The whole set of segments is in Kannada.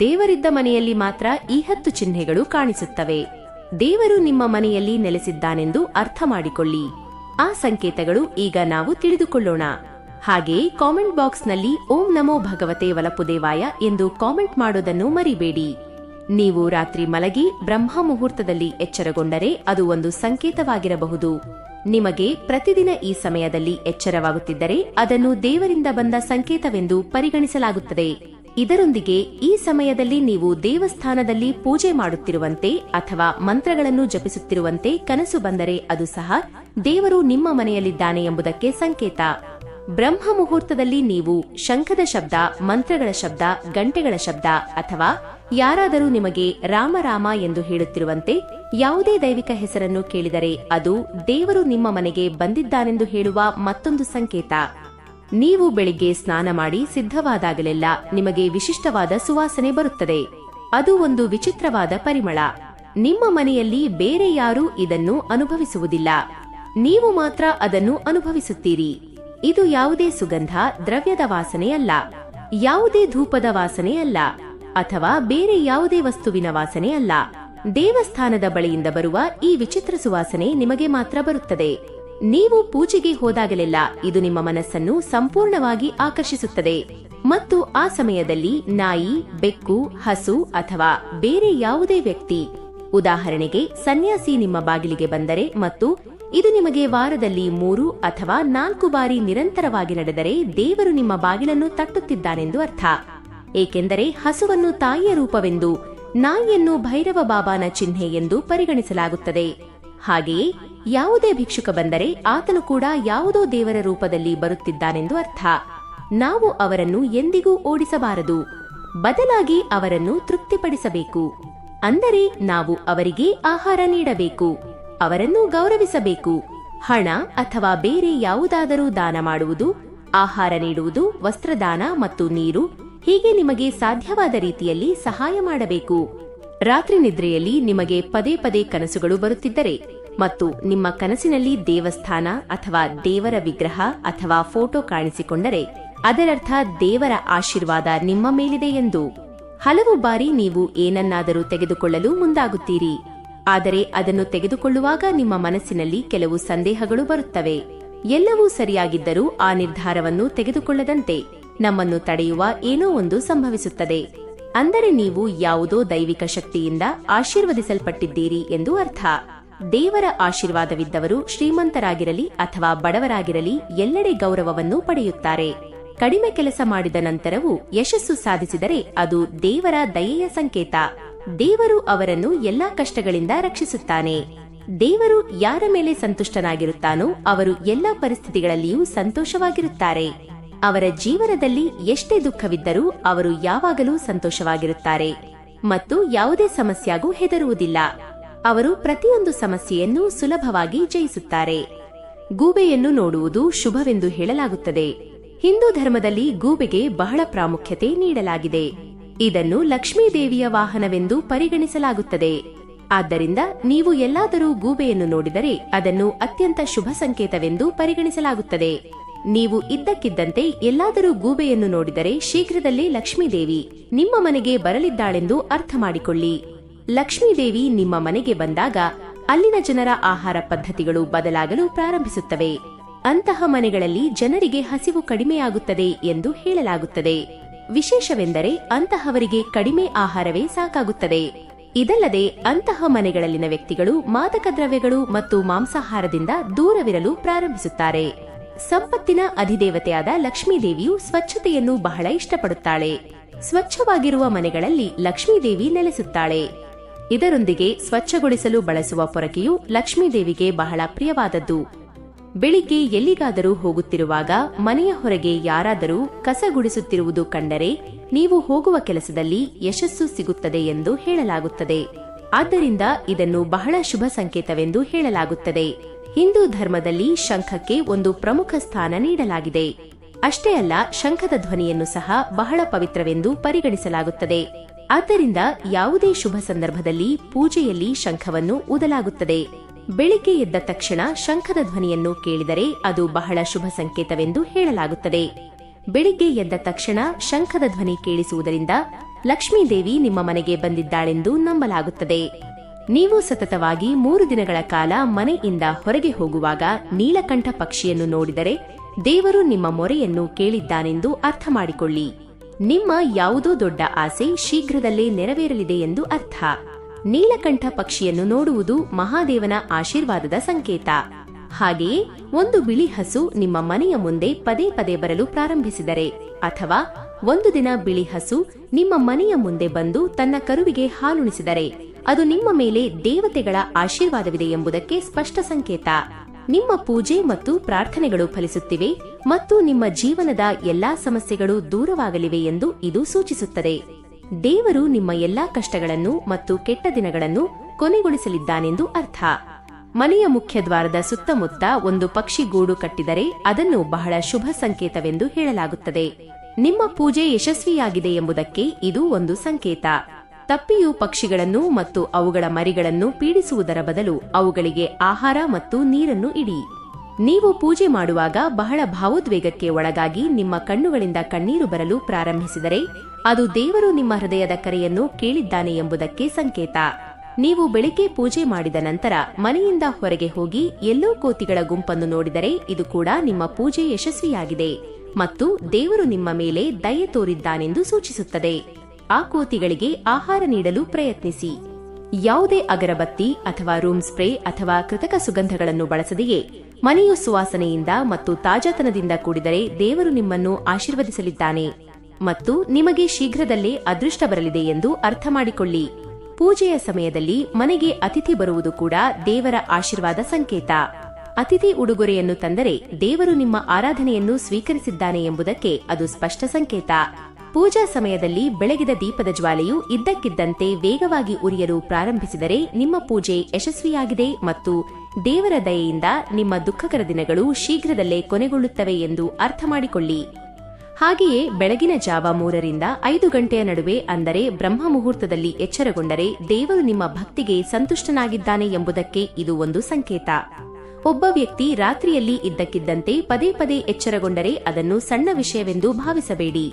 ದೇವರಿದ್ದ ಮನೆಯಲ್ಲಿ ಮಾತ್ರ ಈ ಹತ್ತು ಚಿಹ್ನೆಗಳು ಕಾಣಿಸುತ್ತವೆ. ದೇವರು ನಿಮ್ಮ ಮನೆಯಲ್ಲಿ ನೆಲೆಸಿದ್ದಾನೆಂದು ಅರ್ಥ ಮಾಡಿಕೊಳ್ಳಿ. ಆ ಸಂಕೇತಗಳು ಈಗ ನಾವು ತಿಳಿದುಕೊಳ್ಳೋಣ. ಹಾಗೆಯೇ ಕಾಮೆಂಟ್ ಬಾಕ್ಸ್ನಲ್ಲಿ ಓಂ ನಮೋ ಭಗವತೆ ವಲಪುದೇವಾಯ ಎಂದು ಕಾಮೆಂಟ್ ಮಾಡೋದನ್ನು ಮರಿಬೇಡಿ. ನೀವು ರಾತ್ರಿ ಮಲಗಿ ಬ್ರಹ್ಮ ಮುಹೂರ್ತದಲ್ಲಿ ಎಚ್ಚರಗೊಂಡರೆ ಅದು ಒಂದು ಸಂಕೇತವಾಗಿರಬಹುದು. ನಿಮಗೆ ಪ್ರತಿದಿನ ಈ ಸಮಯದಲ್ಲಿ ಎಚ್ಚರವಾಗುತ್ತಿದ್ದರೆ ಅದನ್ನು ದೇವರಿಂದ ಬಂದ ಸಂಕೇತವೆಂದು ಪರಿಗಣಿಸಲಾಗುತ್ತದೆ. ಇದರೊಂದಿಗೆ ಈ ಸಮಯದಲ್ಲಿ ನೀವು ದೇವಸ್ಥಾನದಲ್ಲಿ ಪೂಜೆ ಮಾಡುತ್ತಿರುವಂತೆ ಅಥವಾ ಮಂತ್ರಗಳನ್ನು ಜಪಿಸುತ್ತಿರುವಂತೆ ಕನಸು ಬಂದರೆ ಅದು ಸಹ ದೇವರು ನಿಮ್ಮ ಮನೆಯಲ್ಲಿದ್ದಾನೆ ಎಂಬುದಕ್ಕೆ ಸಂಕೇತ. ಬ್ರಹ್ಮ ಮುಹೂರ್ತದಲ್ಲಿ ನೀವು ಶಂಖದ ಶಬ್ದ, ಮಂತ್ರಗಳ ಶಬ್ದ, ಗಂಟೆಗಳ ಶಬ್ದ ಅಥವಾ ಯಾರಾದರೂ ನಿಮಗೆ ರಾಮ ರಾಮ ಎಂದು ಹೇಳುತ್ತಿರುವಂತೆ ಯಾವುದೇ ದೈವಿಕ ಹೆಸರನ್ನು ಕೇಳಿದರೆ ಅದು ದೇವರು ನಿಮ್ಮ ಮನೆಗೆ ಬಂದಿದ್ದಾನೆಂದು ಹೇಳುವ ಮತ್ತೊಂದು ಸಂಕೇತ. ನೀವು ಬೆಳಿಗ್ಗೆ ಸ್ನಾನ ಮಾಡಿ ಸಿದ್ಧವಾದಾಗಲೆಲ್ಲ ನಿಮಗೆ ವಿಶಿಷ್ಟವಾದ ಸುವಾಸನೆ ಬರುತ್ತದೆ. ಅದು ಒಂದು ವಿಚಿತ್ರವಾದ ಪರಿಮಳ. ನಿಮ್ಮ ಮನೆಯಲ್ಲಿ ಬೇರೆ ಯಾರೂ ಇದನ್ನು ಅನುಭವಿಸುವುದಿಲ್ಲ. ನೀವು ಮಾತ್ರ ಅದನ್ನು ಅನುಭವಿಸುತ್ತೀರಿ. ಇದು ಯಾವುದೇ ಸುಗಂಧ, ದ್ರವ್ಯದ ವಾಸನೆಯಲ್ಲ ಯಾವುದೇ ಧೂಪದ ವಾಸನೆಯಲ್ಲ ಅಥವಾ ಬೇರೆ ಯಾವುದೇ ವಸ್ತುವಿನ ವಾಸನೆಯಲ್ಲ ದೇವಸ್ಥಾನದ ಬಳಿಯಿಂದ ಬರುವ ಈ ವಿಚಿತ್ರ ಸುವಾಸನೆ ನಿಮಗೆ ಮಾತ್ರ ಬರುತ್ತದೆ. ನೀವು ಪೂಜೆಗೆ ಹೋದಾಗಲೆಲ್ಲ ಇದು ನಿಮ್ಮ ಮನಸ್ಸನ್ನು ಸಂಪೂರ್ಣವಾಗಿ ಆಕರ್ಷಿಸುತ್ತದೆ. ಮತ್ತು ಆ ಸಮಯದಲ್ಲಿ ನಾಯಿ, ಬೆಕ್ಕು, ಹಸು ಅಥವಾ ಬೇರೆ ಯಾವುದೇ ವ್ಯಕ್ತಿ, ಉದಾಹರಣೆಗೆ ಸನ್ಯಾಸಿ ನಿಮ್ಮ ಬಾಗಿಲಿಗೆ ಬಂದರೆ ಮತ್ತು ಇದು ನಿಮಗೆ ವಾರದಲ್ಲಿ ಮೂರು ಅಥವಾ ನಾಲ್ಕು ಬಾರಿ ನಿರಂತರವಾಗಿ ನಡೆದರೆ ದೇವರು ನಿಮ್ಮ ಬಾಗಿಲನ್ನು ತಟ್ಟುತ್ತಿದ್ದಾನೆಂದು ಅರ್ಥ. ಏಕೆಂದರೆ ಹಸುವನ್ನು ತಾಯಿಯ ರೂಪವೆಂದು ನಾಯಿಯನ್ನು ಭೈರವ ಬಾಬಾನ ಚಿಹ್ನೆ ಎಂದು ಪರಿಗಣಿಸಲಾಗುತ್ತದೆ. ಹಾಗೆಯೇ ಯಾವುದೇ ಭಿಕ್ಷುಕ ಬಂದರೆ ಆತನು ಕೂಡ ಯಾವುದೋ ದೇವರ ರೂಪದಲ್ಲಿ ಬರುತ್ತಿದ್ದಾನೆಂದು ಅರ್ಥ. ನಾವು ಅವರನ್ನು ಎಂದಿಗೂ ಓಡಿಸಬಾರದು. ಬದಲಾಗಿ ಅವರನ್ನು ತೃಪ್ತಿಪಡಿಸಬೇಕು. ಅಂದರೆ ನಾವು ಅವರಿಗೆ ಆಹಾರ ನೀಡಬೇಕು, ಅವರನ್ನು ಗೌರವಿಸಬೇಕು. ಹಣ ಅಥವಾ ಬೇರೆ ಯಾವುದಾದರೂ ದಾನ ಮಾಡುವುದು, ಆಹಾರ ನೀಡುವುದು, ವಸ್ತ್ರದಾನ ಮತ್ತು ನೀರು ಹೀಗೆ ನಿಮಗೆ ಸಾಧ್ಯವಾದ ರೀತಿಯಲ್ಲಿ ಸಹಾಯ ಮಾಡಬೇಕು. ರಾತ್ರಿ ನಿದ್ರೆಯಲ್ಲಿ ನಿಮಗೆ ಪದೇ ಪದೇ ಕನಸುಗಳು ಬರುತ್ತಿದ್ದರೆ ಮತ್ತು ನಿಮ್ಮ ಕನಸಿನಲ್ಲಿ ದೇವಸ್ಥಾನ ಅಥವಾ ದೇವರ ವಿಗ್ರಹ ಅಥವಾ ಫೋಟೋ ಕಾಣಿಸಿಕೊಂಡರೆ ಅದರರ್ಥ ದೇವರ ಆಶೀರ್ವಾದ ನಿಮ್ಮ ಮೇಲಿದೆ ಎಂದು. ಹಲವು ಬಾರಿ ನೀವು ಏನನ್ನಾದರೂ ತೆಗೆದುಕೊಳ್ಳಲು ಮುಂದಾಗುತ್ತೀರಿ. ಆದರೆ ಅದನ್ನು ತೆಗೆದುಕೊಳ್ಳುವಾಗ ನಿಮ್ಮ ಮನಸ್ಸಿನಲ್ಲಿ ಕೆಲವು ಸಂದೇಹಗಳು ಬರುತ್ತವೆ. ಎಲ್ಲವೂ ಸರಿಯಾಗಿದ್ದರೂ ಆ ನಿರ್ಧಾರವನ್ನು ತೆಗೆದುಕೊಳ್ಳದಂತೆ ನಮ್ಮನ್ನು ತಡೆಯುವ ಏನೋ ಒಂದು ಸಂಭವಿಸುತ್ತದೆ. ಅಂದರೆ ನೀವು ಯಾವುದೋ ದೈವಿಕ ಶಕ್ತಿಯಿಂದ ಆಶೀರ್ವದಿಸಲ್ಪಟ್ಟಿದ್ದೀರಿ ಎಂದು ಅರ್ಥ. ದೇವರ ಆಶೀರ್ವಾದವಿದ್ದವರು ಶ್ರೀಮಂತರಾಗಿರಲಿ ಅಥವಾ ಬಡವರಾಗಿರಲಿ ಎಲ್ಲೆಡೆ ಗೌರವವನ್ನು ಪಡೆಯುತ್ತಾರೆ. ಕಡಿಮೆ ಕೆಲಸ ಮಾಡಿದ ನಂತರವೂ ಯಶಸ್ಸು ಸಾಧಿಸಿದರೆ ಅದು ದೇವರ ದಯೆಯ ಸಂಕೇತ. ದೇವರು ಅವರನ್ನು ಎಲ್ಲಾ ಕಷ್ಟಗಳಿಂದ ರಕ್ಷಿಸುತ್ತಾನೆ. ದೇವರು ಯಾರ ಮೇಲೆ ಸಂತುಷ್ಟನಾಗಿರುತ್ತಾನೋ ಅವರು ಎಲ್ಲಾ ಪರಿಸ್ಥಿತಿಗಳಲ್ಲಿಯೂ ಸಂತೋಷವಾಗಿರುತ್ತಾರೆ. ಅವರ ಜೀವನದಲ್ಲಿ ಎಷ್ಟೇ ದುಃಖವಿದ್ದರೂ ಅವರು ಯಾವಾಗಲೂ ಸಂತೋಷವಾಗಿರುತ್ತಾರೆ. ಮತ್ತು ಯಾವುದೇ ಸಮಸ್ಯೆಗೂ ಹೆದರುವುದಿಲ್ಲ. ಅವರು ಪ್ರತಿಯೊಂದು ಸಮಸ್ಯೆಯನ್ನು ಸುಲಭವಾಗಿ ಜಯಿಸುತ್ತಾರೆ. ಗೂಬೆಯನ್ನು ನೋಡುವುದು ಶುಭವೆಂದು ಹೇಳಲಾಗುತ್ತದೆ. ಹಿಂದೂ ಧರ್ಮದಲ್ಲಿ ಗೂಬೆಗೆ ಬಹಳ ಪ್ರಾಮುಖ್ಯತೆ ನೀಡಲಾಗಿದೆ. ಇದನ್ನು ಲಕ್ಷ್ಮೀ ದೇವಿಯ ವಾಹನವೆಂದು ಪರಿಗಣಿಸಲಾಗುತ್ತದೆ. ಆದ್ದರಿಂದ ನೀವು ಎಲ್ಲಾದರೂ ಗೂಬೆಯನ್ನು ನೋಡಿದರೆ ಅದನ್ನು ಅತ್ಯಂತ ಶುಭ ಸಂಕೇತವೆಂದು ಪರಿಗಣಿಸಲಾಗುತ್ತದೆ. ನೀವು ಇದ್ದಕ್ಕಿದ್ದಂತೆ ಎಲ್ಲಾದರೂ ಗೂಬೆಯನ್ನು ನೋಡಿದರೆ ಶೀಘ್ರದಲ್ಲೇ ಲಕ್ಷ್ಮೀದೇವಿ ನಿಮ್ಮ ಮನೆಗೆ ಬರಲಿದ್ದಾಳೆಂದು ಅರ್ಥ ಮಾಡಿಕೊಳ್ಳಿ. ಲಕ್ಷ್ಮೀದೇವಿ ನಿಮ್ಮ ಮನೆಗೆ ಬಂದಾಗ ಅಲ್ಲಿನ ಜನರ ಆಹಾರ ಪದ್ಧತಿಗಳು ಬದಲಾಗಲು ಪ್ರಾರಂಭಿಸುತ್ತವೆ. ಅಂತಹ ಮನೆಗಳಲ್ಲಿ ಜನರಿಗೆ ಹಸಿವು ಕಡಿಮೆಯಾಗುತ್ತದೆ ಎಂದು ಹೇಳಲಾಗುತ್ತದೆ. ವಿಶೇಷವೆಂದರೆ ಅಂತಹವರಿಗೆ ಕಡಿಮೆ ಆಹಾರವೇ ಸಾಕಾಗುತ್ತದೆ. ಇದಲ್ಲದೆ ಅಂತಹ ಮನೆಗಳಲ್ಲಿನ ವ್ಯಕ್ತಿಗಳು ಮಾದಕ ದ್ರವ್ಯಗಳು ಮತ್ತು ಮಾಂಸಾಹಾರದಿಂದ ದೂರವಿರಲು ಪ್ರಾರಂಭಿಸುತ್ತಾರೆ. ಸಂಪತ್ತಿನ ಅಧಿದೇವತೆಯಾದ ಲಕ್ಷ್ಮೀದೇವಿಯು ಸ್ವಚ್ಛತೆಯನ್ನು ಬಹಳ ಇಷ್ಟಪಡುತ್ತಾಳೆ. ಸ್ವಚ್ಛವಾಗಿರುವ ಮನೆಗಳಲ್ಲಿ ಲಕ್ಷ್ಮೀದೇವಿ ನೆಲೆಸುತ್ತಾಳೆ. ಇದರೊಂದಿಗೆ ಸ್ವಚ್ಛಗೊಳಿಸಲು ಬಳಸುವ ಪೊರಕೆಯು ಲಕ್ಷ್ಮೀದೇವಿಗೆ ಬಹಳ ಪ್ರಿಯವಾದದ್ದು. ಬೆಳಿಗ್ಗೆ ಎಲ್ಲಿಗಾದರೂ ಹೋಗುತ್ತಿರುವಾಗ ಮನೆಯ ಹೊರಗೆ ಯಾರಾದರೂ ಕಸ ಗುಡಿಸುತ್ತಿರುವುದು ಕಂಡರೆ ನೀವು ಹೋಗುವ ಕೆಲಸದಲ್ಲಿ ಯಶಸ್ಸು ಸಿಗುತ್ತದೆ ಎಂದು ಹೇಳಲಾಗುತ್ತದೆ. ಆದ್ದರಿಂದ ಇದನ್ನು ಬಹಳ ಶುಭ ಸಂಕೇತವೆಂದು ಹೇಳಲಾಗುತ್ತದೆ. ಹಿಂದೂ ಧರ್ಮದಲ್ಲಿ ಶಂಖಕ್ಕೆ ಒಂದು ಪ್ರಮುಖ ಸ್ಥಾನ ನೀಡಲಾಗಿದೆ. ಅಷ್ಟೇ ಅಲ್ಲ, ಶಂಖದ ಧ್ವನಿಯನ್ನು ಸಹ ಬಹಳ ಪವಿತ್ರವೆಂದು ಪರಿಗಣಿಸಲಾಗುತ್ತದೆ. ಆದ್ದರಿಂದ ಯಾವುದೇ ಶುಭ ಸಂದರ್ಭದಲ್ಲಿ ಪೂಜೆಯಲ್ಲಿ ಶಂಖವನ್ನು ಊದಲಾಗುತ್ತದೆ. ಬೆಳಿಗ್ಗೆ ಎದ್ದ ತಕ್ಷಣ ಶಂಖದ ಧ್ವನಿಯನ್ನು ಕೇಳಿದರೆ ಅದು ಬಹಳ ಶುಭ ಸಂಕೇತವೆಂದು ಹೇಳಲಾಗುತ್ತದೆ. ಬೆಳಿಗ್ಗೆ ಎದ್ದ ತಕ್ಷಣ ಶಂಖದ ಧ್ವನಿ ಕೇಳಿಸುವುದರಿಂದ ಲಕ್ಷ್ಮೀದೇವಿ ನಿಮ್ಮ ಮನೆಗೆ ಬಂದಿದ್ದಾಳೆಂದು ನಂಬಲಾಗುತ್ತದೆ. ನೀವು ಸತತವಾಗಿ ಮೂರು ದಿನಗಳ ಕಾಲ ಮನೆಯಿಂದ ಹೊರಗೆ ಹೋಗುವಾಗ ನೀಲಕಂಠ ಪಕ್ಷಿಯನ್ನು ನೋಡಿದರೆ ದೇವರು ನಿಮ್ಮ ಮೊರೆಯನ್ನು ಕೇಳಿದ್ದಾನೆಂದು ಅರ್ಥ ಮಾಡಿಕೊಳ್ಳಿ. ನಿಮ್ಮ ಯಾವುದೋ ದೊಡ್ಡ ಆಸೆ ಶೀಘ್ರದಲ್ಲೇ ನೆರವೇರಲಿದೆ ಎಂದು ಅರ್ಥ. ನೀಲಕಂಠ ಪಕ್ಷಿಯನ್ನು ನೋಡುವುದು ಮಹಾದೇವನ ಆಶೀರ್ವಾದದ ಸಂಕೇತ. ಹಾಗೆಯೇ ಒಂದು ಬಿಳಿ ಹಸು ನಿಮ್ಮ ಮನೆಯ ಮುಂದೆ ಪದೇ ಪದೇ ಬರಲು ಪ್ರಾರಂಭಿಸಿದರೆ, ಅಥವಾ ಒಂದು ದಿನ ಬಿಳಿ ಹಸು ನಿಮ್ಮ ಮನೆಯ ಮುಂದೆ ಬಂದು ತನ್ನ ಕರುವಿಗೆ ಹಾಲುಣಿಸಿದರೆ, ಅದು ನಿಮ್ಮ ಮೇಲೆ ದೇವತೆಗಳ ಆಶೀರ್ವಾದವಿದೆ ಎಂಬುದಕ್ಕೆ ಸ್ಪಷ್ಟ ಸಂಕೇತ. ನಿಮ್ಮ ಪೂಜೆ ಮತ್ತು ಪ್ರಾರ್ಥನೆಗಳು ಫಲಿಸುತ್ತಿವೆ ಮತ್ತು ನಿಮ್ಮ ಜೀವನದ ಎಲ್ಲಾ ಸಮಸ್ಯೆಗಳು ದೂರವಾಗಲಿವೆ ಎಂದು ಇದು ಸೂಚಿಸುತ್ತದೆ. ದೇವರು ನಿಮ್ಮ ಎಲ್ಲಾ ಕಷ್ಟಗಳನ್ನು ಮತ್ತು ಕೆಟ್ಟ ದಿನಗಳನ್ನು ಕೊನೆಗೊಳಿಸಲಿದ್ದಾನೆಂದು ಅರ್ಥ. ಮನೆಯ ಮುಖ್ಯ ದ್ವಾರದ ಸುತ್ತಮುತ್ತ ಒಂದು ಪಕ್ಷಿ ಗೂಡು ಕಟ್ಟಿದರೆ ಅದನ್ನು ಬಹಳ ಶುಭ ಸಂಕೇತವೆಂದು ಹೇಳಲಾಗುತ್ತದೆ. ನಿಮ್ಮ ಪೂಜೆ ಯಶಸ್ವಿಯಾಗಿದೆ ಎಂಬುದಕ್ಕೆ ಇದು ಒಂದು ಸಂಕೇತ. ತಪ್ಪಿಯು ಪಕ್ಷಿಗಳನ್ನು ಮತ್ತು ಅವುಗಳ ಮರಿಗಳನ್ನು ಪೀಡಿಸುವುದರ ಬದಲು ಅವುಗಳಿಗೆ ಆಹಾರ ಮತ್ತು ನೀರನ್ನು ಇಡಿ. ನೀವು ಪೂಜೆ ಮಾಡುವಾಗ ಬಹಳ ಭಾವೋದ್ವೇಗಕ್ಕೆ ಒಳಗಾಗಿ ನಿಮ್ಮ ಕಣ್ಣುಗಳಿಂದ ಕಣ್ಣೀರು ಬರಲು ಪ್ರಾರಂಭಿಸಿದರೆ ಅದು ದೇವರು ನಿಮ್ಮ ಹೃದಯದ ಕರೆಯನ್ನು ಕೇಳಿದ್ದಾನೆ ಎಂಬುದಕ್ಕೆ ಸಂಕೇತ. ನೀವು ಬೆಳಿಗ್ಗೆ ಪೂಜೆ ಮಾಡಿದ ನಂತರ ಮನೆಯಿಂದ ಹೊರಗೆ ಹೋಗಿ ಎಲ್ಲೋ ಕೋತಿಗಳ ಗುಂಪನ್ನು ನೋಡಿದರೆ ಇದು ಕೂಡ ನಿಮ್ಮ ಪೂಜೆ ಯಶಸ್ವಿಯಾಗಿದೆ ಮತ್ತು ದೇವರು ನಿಮ್ಮ ಮೇಲೆ ದಯೆ ತೋರಿದ್ದಾನೆಂದು ಸೂಚಿಸುತ್ತದೆ. ಆ ಕೋತಿಗಳಿಗೆ ಆಹಾರ ನೀಡಲು ಪ್ರಯತ್ನಿಸಿ. ಯಾವುದೇ ಅಗರಬತ್ತಿ ಅಥವಾ ರೂಮ್ ಸ್ಪ್ರೇ ಅಥವಾ ಕೃತಕ ಸುಗಂಧಗಳನ್ನು ಬಳಸದೆಯೇ ಮನೆಯು ಸುವಾಸನೆಯಿಂದ ಮತ್ತು ತಾಜಾತನದಿಂದ ಕೂಡಿದರೆ ದೇವರು ನಿಮ್ಮನ್ನು ಆಶೀರ್ವದಿಸಲಿದ್ದಾನೆ ಮತ್ತು ನಿಮಗೆ ಶೀಘ್ರದಲ್ಲೇ ಅದೃಷ್ಟ ಬರಲಿದೆ ಎಂದು ಅರ್ಥ ಮಾಡಿಕೊಳ್ಳಿ. ಪೂಜೆಯ ಸಮಯದಲ್ಲಿ ಮನೆಗೆ ಅತಿಥಿ ಬರುವುದು ಕೂಡ ದೇವರ ಆಶೀರ್ವಾದ ಸಂಕೇತ. ಅತಿಥಿ ಉಡುಗೊರೆಯನ್ನು ತಂದರೆ ದೇವರು ನಿಮ್ಮ ಆರಾಧನೆಯನ್ನು ಸ್ವೀಕರಿಸಿದ್ದಾನೆ ಎಂಬುದಕ್ಕೆ ಅದು ಸ್ಪಷ್ಟ ಸಂಕೇತ. ಪೂಜಾ ಸಮಯದಲ್ಲಿ ಬೆಳಗಿದ ದೀಪದ ಜ್ವಾಲೆಯು ಇದ್ದಕ್ಕಿದ್ದಂತೆ ವೇಗವಾಗಿ ಉರಿಯಲು ಪ್ರಾರಂಭಿಸಿದರೆ ನಿಮ್ಮ ಪೂಜೆ ಯಶಸ್ವಿಯಾಗಿದೆ ಮತ್ತು ದೇವರ ದಯೆಯಿಂದ ನಿಮ್ಮ ದುಃಖಕರ ದಿನಗಳು ಶೀಘ್ರದಲ್ಲೇ ಕೊನೆಗೊಳ್ಳುತ್ತವೆ ಎಂದು ಅರ್ಥ ಮಾಡಿಕೊಳ್ಳಿ ಹಾಗೆಯೇ ಬೆಳಗಿನ ಜಾವ ಮೂರರಿಂದ ಐದು ಗಂಟೆಯ ನಡುವೆ ಅಂದರೆ ಬ್ರಹ್ಮ ಮುಹೂರ್ತದಲ್ಲಿ ಎಚ್ಚರಗೊಂಡರೆ ದೇವರು ನಿಮ್ಮ ಭಕ್ತಿಗೆ ಸಂತುಷ್ಟನಾಗಿದ್ದಾನೆ ಎಂಬುದಕ್ಕೆ ಇದು ಒಂದು ಸಂಕೇತ. ಒಬ್ಬ ವ್ಯಕ್ತಿ ರಾತ್ರಿಯಲ್ಲಿ ಇದ್ದಕ್ಕಿದ್ದಂತೆ ಪದೇ ಪದೇ ಎಚ್ಚರಗೊಂಡರೆ ಅದನ್ನು ಸಣ್ಣ ವಿಷಯವೆಂದು ಭಾವಿಸಬೇಡಿ.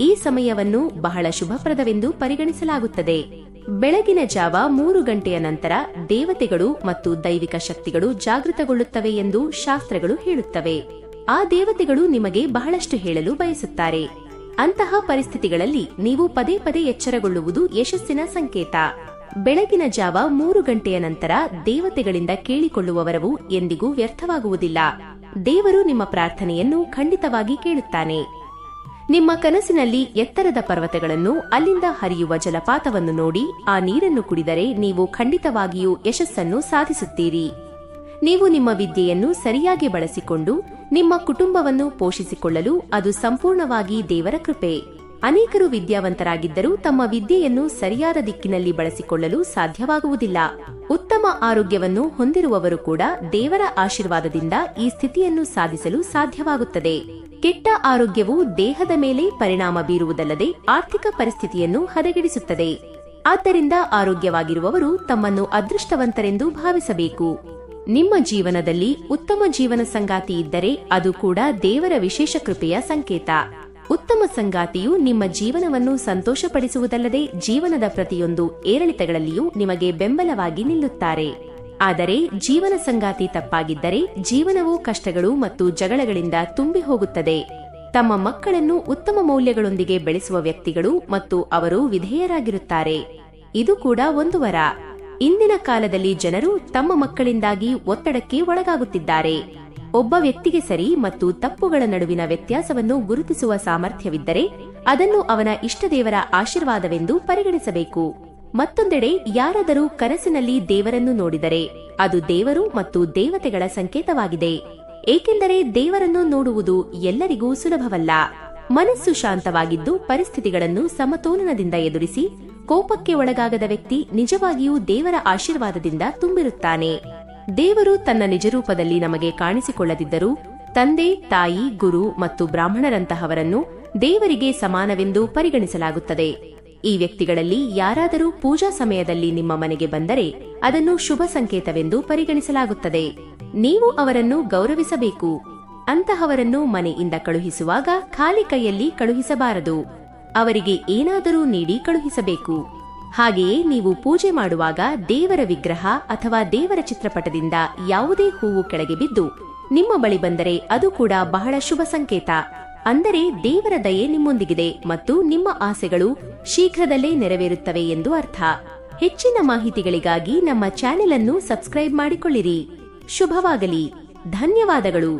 ಈ ಸಮಯವನ್ನು ಬಹಳ ಶುಭಪ್ರದವೆಂದು ಪರಿಗಣಿಸಲಾಗುತ್ತದೆ. ಬೆಳಗಿನ ಜಾವ ಮೂರು ಗಂಟೆಯ ನಂತರ ದೇವತೆಗಳು ಮತ್ತು ದೈವಿಕ ಶಕ್ತಿಗಳು ಜಾಗೃತಗೊಳ್ಳುತ್ತವೆ ಎಂದು ಶಾಸ್ತ್ರಗಳು ಹೇಳುತ್ತವೆ. ಆ ದೇವತೆಗಳು ನಿಮಗೆ ಬಹಳಷ್ಟು ಹೇಳಲು ಬಯಸುತ್ತಾರೆ. ಅಂತಹ ಪರಿಸ್ಥಿತಿಗಳಲ್ಲಿ ನೀವು ಪದೇ ಪದೇ ಎಚ್ಚರಗೊಳ್ಳುವುದು ಯಶಸ್ಸಿನ ಸಂಕೇತ. ಬೆಳಗಿನ ಜಾವ ಮೂರು ಗಂಟೆಯ ನಂತರ ದೇವತೆಗಳಿಂದ ಕೇಳಿಕೊಳ್ಳುವವರವು ಎಂದಿಗೂ ವ್ಯರ್ಥವಾಗುವುದಿಲ್ಲ. ದೇವರು ನಿಮ್ಮ ಪ್ರಾರ್ಥನೆಯನ್ನು ಖಂಡಿತವಾಗಿ ಕೇಳುತ್ತಾನೆ. ನಿಮ್ಮ ಕನಸಿನಲ್ಲಿ ಎತ್ತರದ ಪರ್ವತಗಳನ್ನು ಅಲ್ಲಿಂದ ಹರಿಯುವ ಜಲಪಾತವನ್ನು ನೋಡಿ ಆ ನೀರನ್ನು ಕುಡಿದರೆ ನೀವು ಖಂಡಿತವಾಗಿಯೂ ಯಶಸ್ಸನ್ನು ಸಾಧಿಸುತ್ತೀರಿ. ನೀವು ನಿಮ್ಮ ವಿದ್ಯೆಯನ್ನು ಸರಿಯಾಗಿ ಬಳಸಿಕೊಂಡು ನಿಮ್ಮ ಕುಟುಂಬವನ್ನು ಪೋಷಿಸಿಕೊಳ್ಳಲು ಅದು ಸಂಪೂರ್ಣವಾಗಿ ದೇವರ ಕೃಪೆ. ಅನೇಕರು ವಿದ್ಯಾವಂತರಾಗಿದ್ದರೂ ತಮ್ಮ ವಿದ್ಯೆಯನ್ನು ಸರಿಯಾದ ದಿಕ್ಕಿನಲ್ಲಿ ಬಳಸಿಕೊಳ್ಳಲು ಸಾಧ್ಯವಾಗುವುದಿಲ್ಲ. ಉತ್ತಮ ಆರೋಗ್ಯವನ್ನು ಹೊಂದಿರುವವರು ಕೂಡ ದೇವರ ಆಶೀರ್ವಾದದಿಂದ ಈ ಸ್ಥಿತಿಯನ್ನು ಸಾಧಿಸಲು ಸಾಧ್ಯವಾಗುತ್ತದೆ. ಕೆಟ್ಟ ಆರೋಗ್ಯವು ದೇಹದ ಮೇಲೆ ಪರಿಣಾಮ ಬೀರುವುದಲ್ಲದೆ ಆರ್ಥಿಕ ಪರಿಸ್ಥಿತಿಯನ್ನು ಹದಗೆಡಿಸುತ್ತದೆ. ಆದ್ದರಿಂದ ಆರೋಗ್ಯವಾಗಿರುವವರು ತಮ್ಮನ್ನು ಅದೃಷ್ಟವಂತರೆಂದು ಭಾವಿಸಬೇಕು. ನಿಮ್ಮ ಜೀವನದಲ್ಲಿ ಉತ್ತಮ ಜೀವನ ಸಂಗಾತಿ ಇದ್ದರೆ ಅದು ಕೂಡ ದೇವರ ವಿಶೇಷ ಕೃಪೆಯ ಸಂಕೇತ. ಉತ್ತಮ ಸಂಗಾತಿಯು ನಿಮ್ಮ ಜೀವನವನ್ನು ಸಂತೋಷಪಡಿಸುವುದಲ್ಲದೆ ಜೀವನದ ಪ್ರತಿಯೊಂದು ಏರಿಳಿತಗಳಲ್ಲಿಯೂ ನಿಮಗೆ ಬೆಂಬಲವಾಗಿ ನಿಲ್ಲುತ್ತಾರೆ. ಆದರೆ ಜೀವನ ಸಂಗಾತಿ ತಪ್ಪಾಗಿದ್ದರೆ ಜೀವನವು ಕಷ್ಟಗಳು ಮತ್ತು ಜಗಳಗಳಿಂದ ತುಂಬಿ ಹೋಗುತ್ತದೆ. ತಮ್ಮ ಮಕ್ಕಳನ್ನು ಉತ್ತಮ ಮೌಲ್ಯಗಳೊಂದಿಗೆ ಬೆಳೆಸುವ ವ್ಯಕ್ತಿಗಳು ಮತ್ತು ಅವರು ವಿಧೇಯರಾಗಿರುತ್ತಾರೆ. ಇದು ಕೂಡ ಒಂದು ವರ. ಇಂದಿನ ಕಾಲದಲ್ಲಿ ಜನರು ತಮ್ಮ ಮಕ್ಕಳಿಂದಾಗಿ ಒತ್ತಡಕ್ಕೆ ಒಳಗಾಗುತ್ತಿದ್ದಾರೆ. ಒಬ್ಬ ವ್ಯಕ್ತಿಗೆ ಸರಿ ಮತ್ತು ತಪ್ಪುಗಳ ನಡುವಿನ ವ್ಯತ್ಯಾಸವನ್ನು ಗುರುತಿಸುವ ಸಾಮರ್ಥ್ಯವಿದ್ದರೆ ಅದನ್ನು ಅವನ ಇಷ್ಟದೇವರ ಆಶೀರ್ವಾದವೆಂದು ಪರಿಗಣಿಸಬೇಕು. ಮತ್ತೊಂದೆಡೆ ಯಾರಾದರೂ ಕನಸಿನಲ್ಲಿ ದೇವರನ್ನು ನೋಡಿದರೆ ಅದು ದೇವರು ಮತ್ತು ದೇವತೆಗಳ ಸಂಕೇತವಾಗಿದೆ. ಏಕೆಂದರೆ ದೇವರನ್ನು ನೋಡುವುದು ಎಲ್ಲರಿಗೂ ಸುಲಭವಲ್ಲ. ಮನಸ್ಸು ಶಾಂತವಾಗಿದ್ದು ಪರಿಸ್ಥಿತಿಗಳನ್ನು ಸಮತೋಲನದಿಂದ ಎದುರಿಸಿ ಕೋಪಕ್ಕೆ ಒಳಗಾಗದ ವ್ಯಕ್ತಿ ನಿಜವಾಗಿಯೂ ದೇವರ ಆಶೀರ್ವಾದದಿಂದ ತುಂಬಿರುತ್ತಾನೆ. ದೇವರು ತನ್ನ ನಿಜರೂಪದಲ್ಲಿ ನಮಗೆ ಕಾಣಿಸಿಕೊಳ್ಳದಿದ್ದರೂ ತಂದೆ, ತಾಯಿ, ಗುರು ಮತ್ತು ಬ್ರಾಹ್ಮಣರಂತಹವರನ್ನು ದೇವರಿಗೆ ಸಮಾನವೆಂದು ಪರಿಗಣಿಸಲಾಗುತ್ತದೆ. ಈ ವ್ಯಕ್ತಿಗಳಲ್ಲಿ ಯಾರಾದರೂ ಪೂಜಾ ಸಮಯದಲ್ಲಿ ನಿಮ್ಮ ಮನೆಗೆ ಬಂದರೆ ಅದನ್ನು ಶುಭ ಸಂಕೇತವೆಂದು ಪರಿಗಣಿಸಲಾಗುತ್ತದೆ. ನೀವು ಅವರನ್ನು ಗೌರವಿಸಬೇಕು. ಅಂತಹವರನ್ನು ಮನೆಯಿಂದ ಕಳುಹಿಸುವಾಗ ಖಾಲಿ ಕೈಯಲ್ಲಿ ಕಳುಹಿಸಬಾರದು. ಅವರಿಗೆ ಏನಾದರೂ ನೀಡಿ ಕಳುಹಿಸಬೇಕು. ಹಾಗೆಯೇ ನೀವು ಪೂಜೆ ಮಾಡುವಾಗ ದೇವರ ವಿಗ್ರಹ ಅಥವಾ ದೇವರ ಚಿತ್ರಪಟದಿಂದ ಯಾವುದೇ ಹೂವು ಕೆಳಗೆ ಬಿದ್ದು ನಿಮ್ಮ ಬಳಿ ಬಂದರೆ ಅದು ಕೂಡ ಬಹಳ ಶುಭ ಸಂಕೇತ. ಅಂದರೆ ದೇವರ ದಯೆ ನಿಮ್ಮೊಂದಿಗಿದೆ ಮತ್ತು ನಿಮ್ಮ ಆಸೆಗಳು ಶೀಘ್ರದಲ್ಲೇ ನೆರವೇರುತ್ತವೆ ಎಂದು ಅರ್ಥ. ಹೆಚ್ಚಿನ ಮಾಹಿತಿಗಳಿಗಾಗಿ ನಮ್ಮ ಚಾನೆಲ್ ಅನ್ನು ಸಬ್ಸ್ಕ್ರೈಬ್ ಮಾಡಿಕೊಳ್ಳಿರಿ. ಶುಭವಾಗಲಿ. ಧನ್ಯವಾದಗಳು.